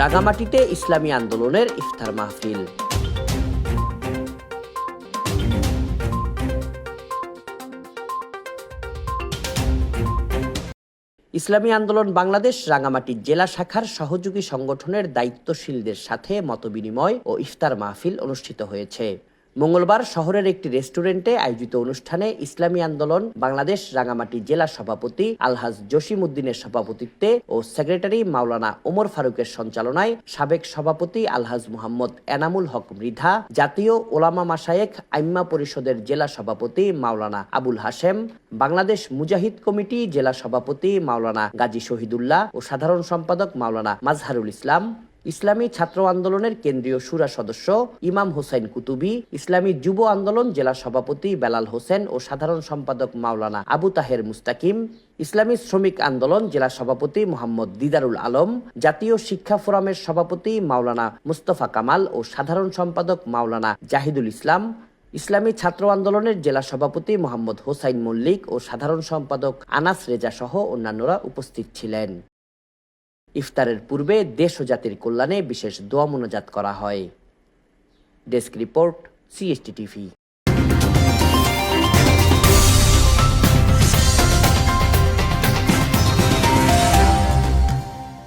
রাঙামাটিতে ইসলামী আন্দোলনের ইফতার মাহফিল। ইসলামী আন্দোলন বাংলাদেশ রাঙামাটি জেলা শাখার সহযোগী সংগঠনের দায়িত্বশীলদের সাথে মতবিনিময় ও ইফতার মাহফিল অনুষ্ঠিত হয়েছে। মঙ্গলবার শহরের একটি রেস্টুরেন্টে আয়োজিত অনুষ্ঠানে ইসলামী আন্দোলন, বাংলাদেশ রাঙামাটি জেলা সভাপতি আলহাজ জসিম উদ্দিনের সভাপতিত্বে ও সেক্রেটারি মাওলানা ওমর ফারুকের সঞ্চালনায় সাবেক সভাপতি আলহাজ মুহাম্মদ এনামুল হক মৃধা, জাতীয় ওলামা মাসায়েক আইম্মা পরিষদের জেলা সভাপতি মাওলানা আবুল হাশেম, বাংলাদেশ মুজাহিদ কমিটি জেলা সভাপতি মাওলানা গাজী শহীদুল্লাহ ও সাধারণ সম্পাদক মাওলানা মাজহারুল ইসলাম। ইসলামী ছাত্র আন্দোলনের কেন্দ্রীয় সুরা সদস্য ইমাম হোসেন কুতুবি, ইসলামী যুব আন্দোলন জেলা সভাপতি বেলাল হোসেন ও সাধারণ সম্পাদক মাওলানা আবু তাহের মুস্তাকিম, ইসলামী শ্রমিক আন্দোলন জেলা সভাপতি মোহাম্মদ দিদারুল আলম, জাতীয় শিক্ষা ফোরামের সভাপতি মাওলানা মুস্তফা কামাল ও সাধারণ সম্পাদক মাওলানা জাহিদুল ইসলাম, ইসলামী ছাত্র আন্দোলনের জেলা সভাপতি মোহাম্মদ হোসাইন মল্লিক ও সাধারণ সম্পাদক আনাস রেজা সহ অন্যান্যরা উপস্থিত ছিলেন। ইফতারের পূর্বে দেশ ও জাতির কল্যাণে বিশেষ দোয়া মোনাজাত করা হয়। Desk report CST TV